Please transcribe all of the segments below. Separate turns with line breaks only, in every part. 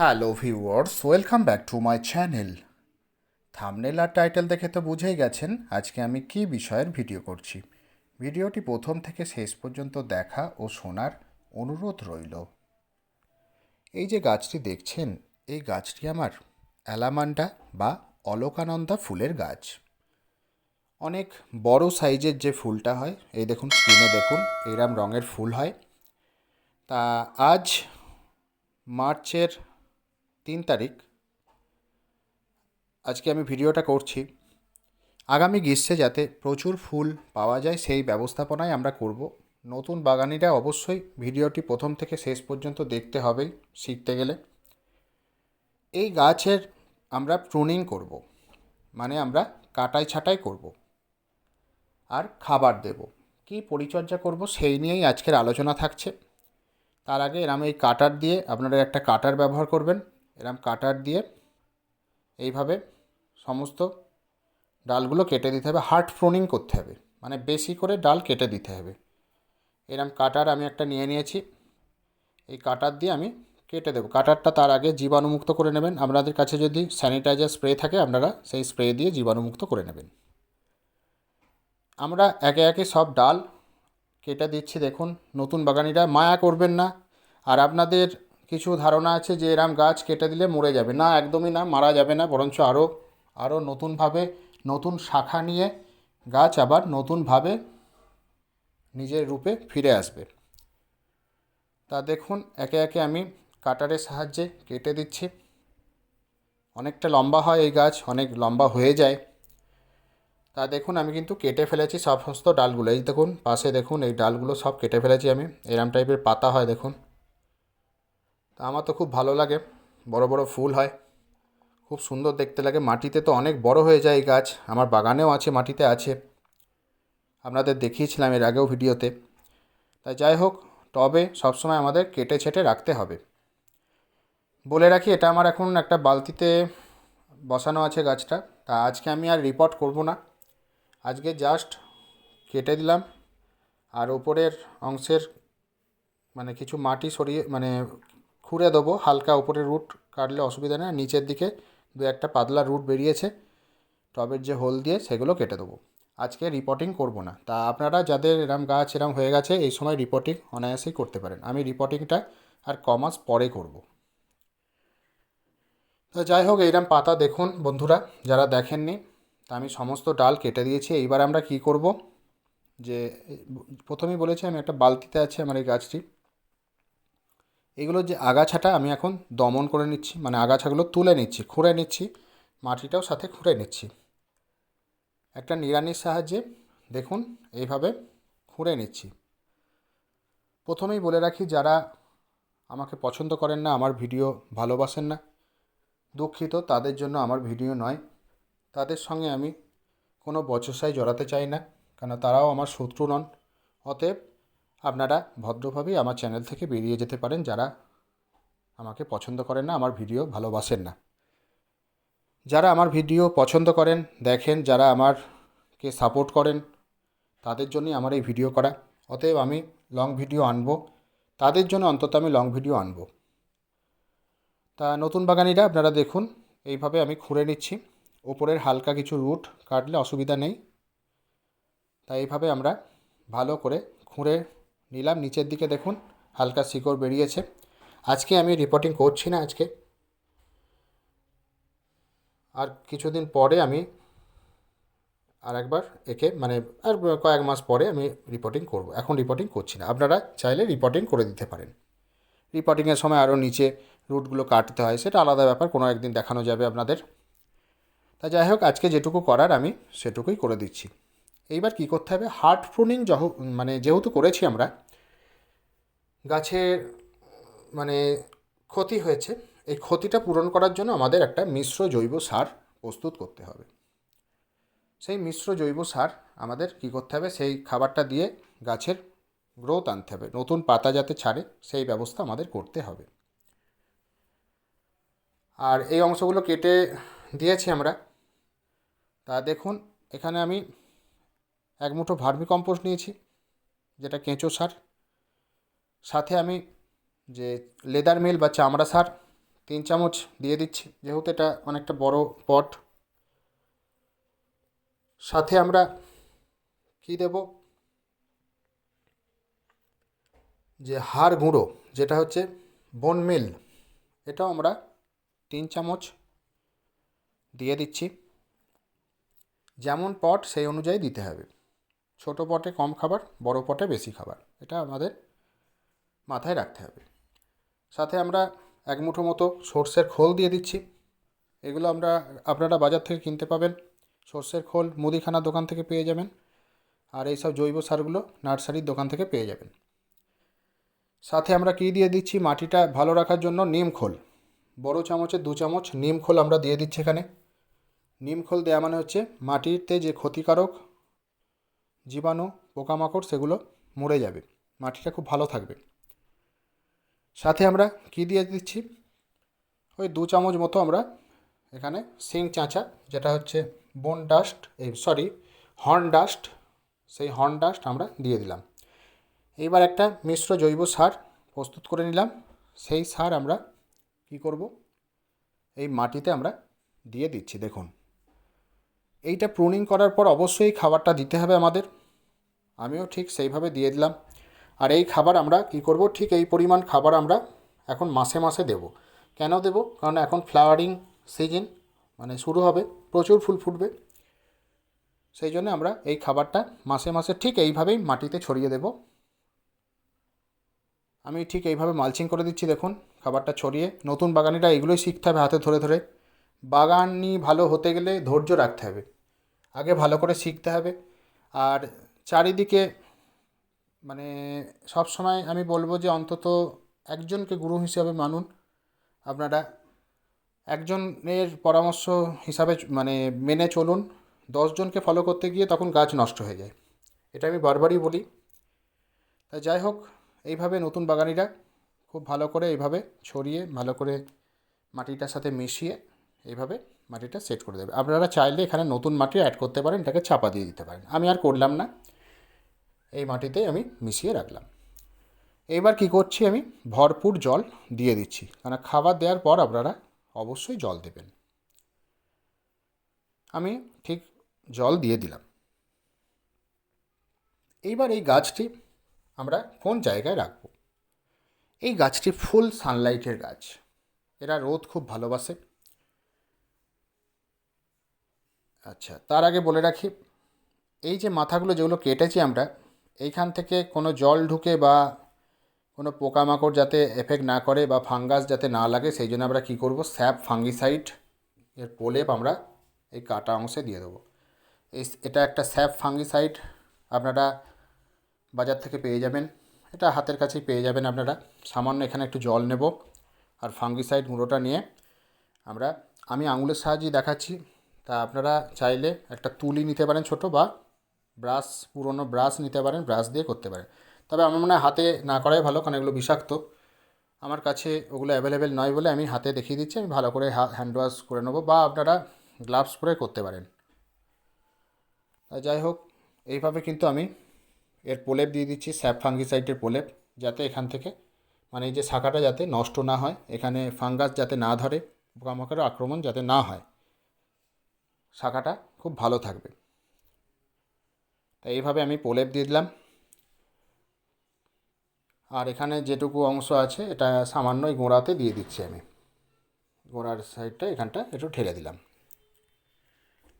Hello viewers, welcome back to my channel. Thumbnail R title দেখে তো বুঝেই গেছেন আজকে আমি কী বিষয়ের ভিডিও করছি। ভিডিওটি প্রথম থেকে শেষ পর্যন্ত দেখা ও শোনার অনুরোধ রইল। এই যে গাছটি দেখছেন, এই গাছটি আমার অ্যালামান্ডা বা অলকানন্দা ফুলের গাছ। অনেক বড় সাইজের যে ফুলটা হয়, এই দেখুন স্ক্রিনে দেখুন, এরম রঙের ফুল হয়। তা আজ মার্চের তিন তারিখ। আজকে আমি ভিডিওটা করছি। আগামী গ্রীষ্মে যাতে প্রচুর ফুল পাওয়া যায়, সেই ব্যবস্থাপনাই আমরা করব। নতুন বাগানিরা অবশ্যই ভিডিওটি প্রথম থেকে শেষ পর্যন্ত দেখতে হবে শিখতে গেলে। এই গাছের আমরা প্রুনিং করব। মানে আমরা কাটাই ছাঁটাই করব। আর খাবার দেব। কি পরিচর্যা করব সেই নিয়েই আজকের আলোচনা থাকছে। তার আগে এরম এই কাটার দিয়ে আপনারা একটা কাটার ব্যবহার করবেন। এরম কাটার দিয়ে এইভাবে সমস্ত ডালগুলো কেটে দিতে হবে। হার্ড প্রুনিং করতে হবে। মানে বেশি করে ডাল কেটে দিতে হবে। এরম কাটার আমি একটা নিয়ে নিয়েছি। এই কাটার দিয়ে আমি কেটে দেবো। কাটারটা তার আগে জীবাণুমুক্ত করে নেবেন। আপনাদের কাছে যদি স্যানিটাইজার স্প্রে থাকে, আপনারা সেই স্প্রে দিয়ে জীবাণুমুক্ত করে নেবেন। আমরা একে একে সব ডাল কেটে দিচ্ছি। দেখুন, নতুন বাগানিরা মায়া করবেন না। আর আপনাদের কিছু ধারণা আছে যে এরম গাছ কেটে দিলে মরে যাবে। না, একদমই না, মারা যাবে না, বরঞ্চ আরও আরও নতুনভাবে নতুন শাখা নিয়ে গাছ আবার নতুনভাবে নিজের রূপে ফিরে আসবে। তা দেখুন, একে একে আমি কাটারের সাহায্যে কেটে দিচ্ছি। অনেকটা লম্বা হয় এই গাছ, অনেক লম্বা হয়ে যায়। তা দেখুন, আমি কিন্তু কেটে ফেলেছি সমস্ত ডালগুলো। এই দেখুন, পাশে দেখুন, এই ডালগুলো সব কেটে ফেলেছি আমি। এরম টাইপের পাতা হয়, দেখুন। তা আমার তো খুব ভালো লাগে। বড় বড় ফুল হয়। খুব সুন্দর দেখতে লাগে। মাটিতে তো অনেক বড় হয়ে যায় এই গাছ। আমার বাগানেও আছে, মাটিতে আছে। আপনাদের দেখিয়েছিলাম এর আগেও ভিডিওতে। তাই যাই হোক টবে সবসময় আমাদের কেটে ছেটে রাখতে হবে। বলে রাখি, এটা আমার এখন একটা বালতিতে বসানো আছে গাছটা। তা আজকে আমি আর রিপোর্ট করব না। আজকে জাস্ট কেটে দিলাম। আর ওপরের অংশের মানে কিছু মাটি সরিয়ে মানে খুঁড়ে দেবো, হালকা উপরের রুট কাটলে অসুবিধা নেই নিচের দিকে দু একটা পাতলা রুট বেরিয়েছে, টবের যে হোল দিয়ে সেগুলো কেটে দেবো। আজকে রিপোর্টিং করব না। তা আপনারা যাদের এরম গাছ এরম হয়ে গেছে, এই সময় রিপোর্টিং অনায়াসেই করতে পারেন। আমি রিপোর্টিংটা আর ক মাস পরে করব। তো যাই হোক এইরকম পাতা দেখুন বন্ধুরা, যারা দেখেননি, তা আমি সমস্ত ডাল কেটে দিয়েছি। এইবার আমরা কি করব? যে, প্রথমেই বলেছি আমি একটা বালতিতে আছে আমার এই গাছটি। এগুলোর যে আগাছাটা আমি এখন দমন করে নিচ্ছি মানে আগাছাগুলো তুলে নিচ্ছি, খুঁড়ে নিচ্ছি, মাটিটাও সাথে খুঁড়ে নিচ্ছি। একটা নিড়ানির সাহায্যে দেখুন, এইভাবে খুঁড়ে নিচ্ছি। প্রথমেই বলে রাখি, যারা আমাকে পছন্দ করেন না, আমার ভিডিও ভালোবাসেন না, দুঃখিত, তাদের জন্য আমার ভিডিও নয়। তাদের সঙ্গে আমি কোনো বচসায় জড়াতে চাই না, কেন তারাও আমার শত্রু নন। অতএব আপনারা ভদ্রভাবেই আমার চ্যানেল থেকে বেরিয়ে যেতে পারেন যারা আমাকে পছন্দ করেন না, আমার ভিডিও ভালোবাসেন না। যারা আমার ভিডিও পছন্দ করেন, দেখেন, যারা আমারকে সাপোর্ট করেন, তাদের জন্যই আমার এই ভিডিও করা। অতএব আমি লং ভিডিও আনব। তাদের জন্য অন্তত আমি লং ভিডিও আনব। তা নতুন বাগানিরা, আপনারা দেখুন, এইভাবে আমি খুঁড়ে নিচ্ছি। ওপরের হালকা কিছু রুট কাটলে অসুবিধা নেই। তাই এইভাবে আমরা ভালো করে খুঁড়ে নিলাম, নিচের দিকে দেখুন, হালকা শিকড় বেরিয়েছে। আজকে আমি রিপোর্টিং করছি না আজকে। আর কিছুদিন পরে আমি আর একবার একে মানে আর কয়েক মাস পরে আমি রিপোর্টিং করব। এখন রিপোর্টিং করছি না। আপনারা চাইলে রিপোর্টিং করে দিতে পারেন। রিপোর্টিংয়ের সময় আরও নিচে রুটগুলো কাটতে হয়, সেটা আলাদা ব্যাপার, কোনো একদিন দেখানো যাবে আপনাদের। তা যাই হোক, আজকে যেটুকু করার আমি সেটুকুই করে দিচ্ছি। এইবার কী করতে হবে? হার্ড প্রুনিং যহ মানে যেহেতু করেছি আমরা, গাছের মানে ক্ষতি হয়েছে, এই ক্ষতিটা পূরণ করার জন্য আমাদের একটা মিশ্র জৈব সার প্রস্তুত করতে হবে। সেই মিশ্র জৈব সার আমাদের কী করতে হবে? সেই খাবারটা দিয়ে গাছের গ্রোথ আনতে হবে। নতুন পাতা যাতে ছাড়ে, সেই ব্যবস্থা আমাদের করতে হবে। আর এই অংশগুলো কেটে দিয়েছি আমরা। তা দেখুন, এখানে আমি এক মুঠো ভার্মি কম্পোস্ট নিয়েছি, যেটা কেঁচো সার। সাথে আমি যে লেদার মিল বা চামড়া সার তিন চামচ দিয়ে দিচ্ছি, যেহেতু এটা অনেকটা বড় পট। সাথে আমরা কি দেব? যে হাড় গুঁড়ো, যেটা হচ্ছে বোন মিল, এটাও আমরা তিন চামচ দিয়ে দিচ্ছি। যেমন পট, সেই অনুযায়ী দিতে হবে। ছোটো পটে কম খাবার, বড় পটে বেশি খাবার। এটা আমাদের মাথায় রাখতে হবে। সাথে আমরা এক মুঠো মতো সর্ষের খোল দিয়ে দিচ্ছি। এগুলো আমরা, আপনারা বাজার থেকে কিনতে পাবেন। সর্ষের খোল মুদিখানা দোকান থেকে পেয়ে যাবেন। আর এইসব জৈব সারগুলো নার্সারির দোকান থেকে পেয়ে যাবেন। সাথে আমরা কী দিয়ে দিচ্ছি? মাটিটা ভালো রাখার জন্য নিম খোল। বড় চামচের দু চামচ নিম খোল আমরা দিয়ে দিচ্ছি এখানে। নিম খোল দেওয়া মানে হচ্ছে মাটিতে যে ক্ষতিকারক জীবাণু, পোকামাকড় সেগুলো মরে যাবে। মাটিটা খুব ভালো থাকবে। সাথে আমরা কি দিয়ে দিচ্ছি? ওই দু চামচ মতো আমরা এখানে সিং চাঁচা, যেটা হচ্ছে বোন ডাস্ট এই সরি হর্ন ডাস্ট সেই হর্ন ডাস্ট আমরা দিয়ে দিলাম। এইবার একটা মিশ্র জৈব সার প্রস্তুত করে নিলাম। সেই সার আমরা কি করব? এই মাটিতে আমরা দিয়ে দিচ্ছি, দেখুন। এইটা প্রুনিং করার পর অবশ্যই খাবারটা দিতে হবে আমাদের। আমিও ঠিক সেইভাবে দিয়ে দিলাম। আর এই খাবার আমরা কি করব? ঠিক এই পরিমাণ খাবার আমরা এখন মাসে মাসে দেব। কেন দেব? কারণ এখন ফ্লাওয়ারিং সিজন মানে শুরু হবে, প্রচুর ফুল ফুটবে। সেই জন্য আমরা এই খাবারটা মাসে মাসে ঠিক এইভাবেই মাটিতে ছড়িয়ে দেব। আমি ঠিক এইভাবে মালচিং করে দিচ্ছি, দেখুন। খাবারটা ছড়িয়ে, নতুন বাগানিরা এগুলোই শিখতে হবে হাতে ধরে ধরে। বাগানি ভালো হতে গেলে ধৈর্য রাখতে হবে। আগে ভালো করে শিখতে হবে। আর চারিদিকে মানে সব সময় আমি বলব যে অন্তত একজনকে গুরু হিসাবে মানুন। আপনারা একজনের পরামর্শ হিসাবে মানে মেনে চলুন। দশজনকে ফলো করতে গিয়ে তখন গাছ নষ্ট হয়ে যায়। এটা আমি বারবারই বলি। তাই যাই হোক, এইভাবে নতুন বাগানিরা খুব ভালো করে এইভাবে ছড়িয়ে, ভালো করে মাটিটার সাথে মিশিয়ে এইভাবে মাটিটা সেট করে দেবে। আপনারা চাইলে এখানে নতুন মাটি অ্যাড করতে পারেন, এটাকে চাপা দিয়ে দিতে পারেন। আমি আর করলাম না। এই মাটিতে আমি মিশিয়ে রাখলাম। এবার কি করছি আমি? ভরপুর জল দিয়ে দিচ্ছি। কারণ খাবার দেওয়ার পর আপনারা অবশ্যই জল দেবেন। আমি ঠিক জল দিয়ে দিলাম। এইবার এই গাছটি আমরা কোন জায়গায় রাখব? এই গাছটি ফুল সানলাইটের গাছ। এরা রোদ খুব ভালোবাসে। আচ্ছা তার আগে বলে রাখি, এই যে মাথাগুলো যেগুলো কেটেছি আমরা, এইখান থেকে কোনো জল ঢুকে বা কোনো পোকামাকড় যাতে এফেক্ট না করে বা ফাঙ্গাস যাতে না লাগে, সেই জন্য আমরা কী করব? স্যাপ, ফাঙ্গিসাইড এর প্রলেপ আমরা এই কাটা অংশে দিয়ে দেবো। এটা একটা স্যাপ ফাঙ্গিসাইড, আপনারা বাজার থেকে পেয়ে যাবেন। এটা হাতের কাছেই পেয়ে যাবেন আপনারা। সামান্য এখানে একটু জল নেব। আর ফাঙ্গিসাইড গুঁড়োটা নিয়ে আমরা, আমি আঙুলের সাহায্যে দেখাচ্ছি। তা আপনারা চাইলে একটা তুলি নিতে পারেন ছোট বা ব্রাশ, পুরনো ব্রাশ নিতে পারেন, ব্রাশ দিয়ে করতে পারেন। তবে আমার মনে হয় হাতে না করাই ভালো, কারণ এগুলো বিষাক্ত। আমার কাছে ওগুলো অ্যাভেলেবেল নয় বলে আমি হাতে দেখিয়ে দিচ্ছি, আমি ভালো করে হ্যান্ড ওয়াশ করে নেব বা আপনারা গ্লাভস পরে করতে পারেন। যাই হোক, এইভাবে কিন্তু আমি এর প্রলেপ দিয়ে দিচ্ছি, স্যাপ ফাঙ্গিসাইডের প্রলেপ, যাতে এখান থেকে মানে এই যে শাখাটা যাতে নষ্ট না হয়, এখানে ফাঙ্গাস যাতে না ধরে, পোকামাকড়ের আক্রমণ যাতে না হয়। শাখাটা খুব ভালো থাকবে। তাই এইভাবে আমি প্রলেপ দিয়ে দিলাম। আর এখানে যেটুকু অংশ আছে, এটা সামান্য এই গোড়াতে দিয়ে দিচ্ছি আমি। গোড়ার সাইডটা এখানটা একটু ঠেলে দিলাম।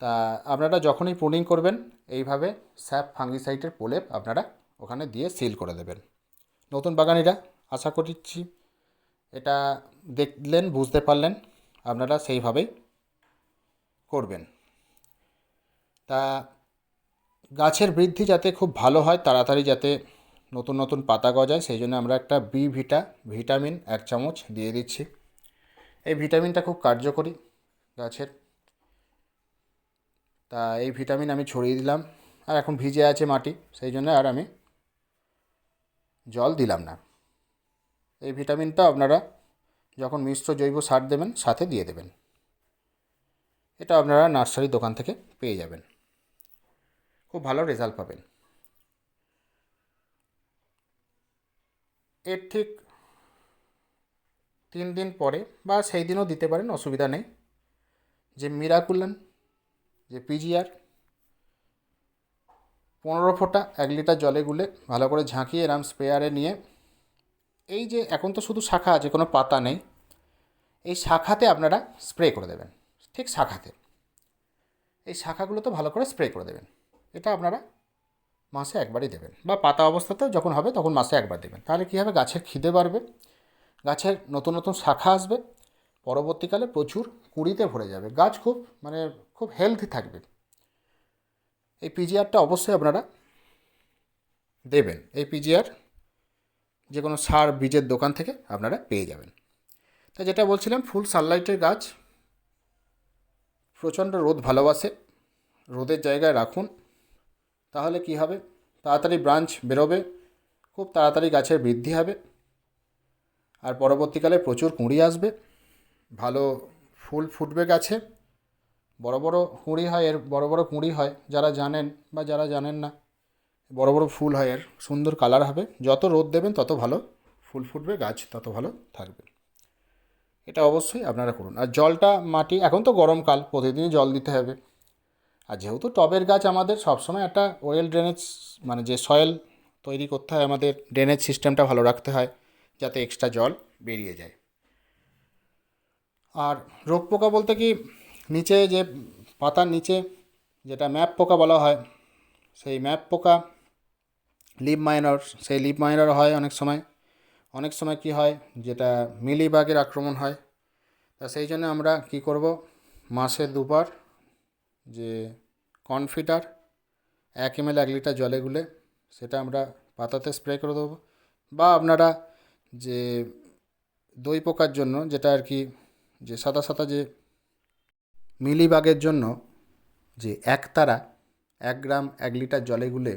তা আপনারা যখনই প্রুনিং করবেন, এইভাবে স্যাপ ফাঙ্গিসাইডের প্রলেপ আপনারা ওখানে দিয়ে সিল করে দেবেন। নতুন বাগানিরা, আশা করছি এটা দেখলেন, বুঝতে পারলেন, আপনারা সেইভাবেই করবেন। তা গাছের বৃদ্ধি যাতে খুব ভালো হয়, তাড়াতাড়ি যাতে নতুন নতুন পাতা গজায়, সেই জন্য আমরা একটা বি ভিটা ভিটামিন এক চামচ দিয়ে দিচ্ছি। এই ভিটামিনটা খুব কার্যকরী গাছের। তা এই ভিটামিন আমি ছড়িয়ে দিলাম, আর এখন ভিজে আছে মাটি, সেই জন্য আর আমি জল দিলাম না। এই ভিটামিনটা আপনারা যখন মিশ্র জৈব সার দেবেন, সাথে দিয়ে দেবেন। এটা আপনারা নার্সারি দোকান থেকে পেয়ে যাবেন। খুব ভালো রেজাল্ট পাবেন। এর ঠিক তিন দিন পরে বা সেই দিনও দিতে পারেন, অসুবিধা নেই। যে মিরাকুলান, যে পিজিআর, পনেরো ফোঁটা এক লিটার জলে গুলে ভালো করে ঝাঁকিয়ে এরাম স্প্রেয়ারে নিয়ে এই যে এখন তো শুধু শাখা আছে, কোনো পাতা নেই, এই শাখাতে আপনারা স্প্রে করে দেবেন। ঠিক শাখাতে। এই শাখাগুলোতে ভালো করে স্প্রে করে দেবেন। এটা আপনারা মাসে একবারই দেবেন বা পাতা অবস্থাতেও যখন হবে তখন মাসে একবার দেবেন। তাহলে কী হবে? গাছের খিদে বাড়বে, গাছের নতুন নতুন শাখা আসবে, পরবর্তীকালে প্রচুর কুঁড়িতে ভরে যাবে। গাছ খুব মানে খুব হেলদি থাকবে। এই পিজিআরটা অবশ্যই আপনারা দেবেন। এই পিজিআর যে কোনো সার, বীজের দোকান থেকে আপনারা পেয়ে যাবেন। তা যেটা বলছিলাম, ফুল সানলাইটের গাছ প্রচণ্ড রোদ ভালোবাসে। রোদের জায়গায় রাখুন। তাহলে কি হবে? তাড়াতাড়ি ব্রাঞ্চ বেরোবে। খুব তাড়াতাড়ি গাছের বৃদ্ধি হবে। আর পরবর্তীকালে প্রচুর কুঁড়ি আসবে। ভালো ফুল ফুটবে গাছে। বড় বড় কুঁড়ি হয় এর, বড় বড় কুঁড়ি হয়, যারা জানেন বা যারা জানেন না, বড় বড় ফুল হয় এর, সুন্দর কালার হবে। যত রোদ দেবেন তত ভালো ফুল ফুটবে, গাছ তত ভালো থাকবে। এটা অবশ্যই আপনারা করুন। আর জলটা, মাটি, এখন তো গরমকাল, প্রতিদিনই জল দিতে হবে। আর যেহেতু টবের গাছ আমাদের সবসময় একটা ওয়েল ড্রেনেজ মানে যে সয়েল তৈরি করতে হয়, আমাদের ড্রেনেজ সিস্টেমটা ভালো রাখতে হয়, যাতে এক্সট্রা জল বেরিয়ে যায়। আর রোগ পোকা বলতে কি, নিচে যে পাতার নিচে যেটা ম্যাপ পোকা বলা হয়, সেই ম্যাপ পোকা লিপ মাইনর সেই লিপ মাইনর হয় অনেক সময়। অনেক সময় কি হয়, যেটা মিলিবাগের আক্রমণ হয়, তা সেই জন্য আমরা কি করব, মাসে দুবার যে কনফিডার এক এম এল এক লিটার জলে গুলে সেটা আমরা পাতাতে স্প্রে করে দেবো বা আপনারা যে দই পোকার জন্য যেটা আর কি, যে সাদা সাদা যে মিলিবাগের জন্য যে একতারা এক গ্রাম, এক লিটার জলে গুলে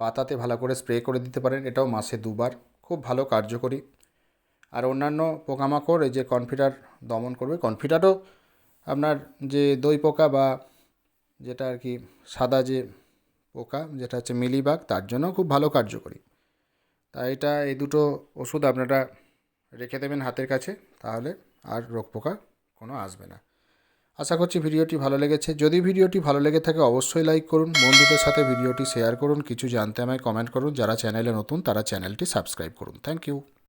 পাতাতে ভালো করে স্প্রে করে দিতে পারেন, এটাও মাসে দুবার। খুব ভালো, কার্যকরী। আর অন্যান্য পোকামাকড়, এই যে কনফিডার দমন করবে, কনফিডারও আপনার যে দই পোকা বা যেটা আর কি সাদা যে পোকা, যেটা হচ্ছে মিলিবাগ তার জন্য খুব ভালো, কার্যকরী। তা এটা, এই দুটো ওষুধ আপনারা রেখে দেবেন হাতের কাছে, তাহলে আর রোগ পোকা কোনো আসবে না। আশা করছি ভিডিওটি ভালো লেগেছে। যদি ভিডিওটি ভালো লেগে থাকে, অবশ্যই লাইক করুন, বন্ধুদের সাথে ভিডিওটি শেয়ার করুন, কিছু জানতে আমায় কমেন্ট করুন, যারা চ্যানেলে নতুন, তারা চ্যানেলটি সাবস্ক্রাইব করুন। Thank you.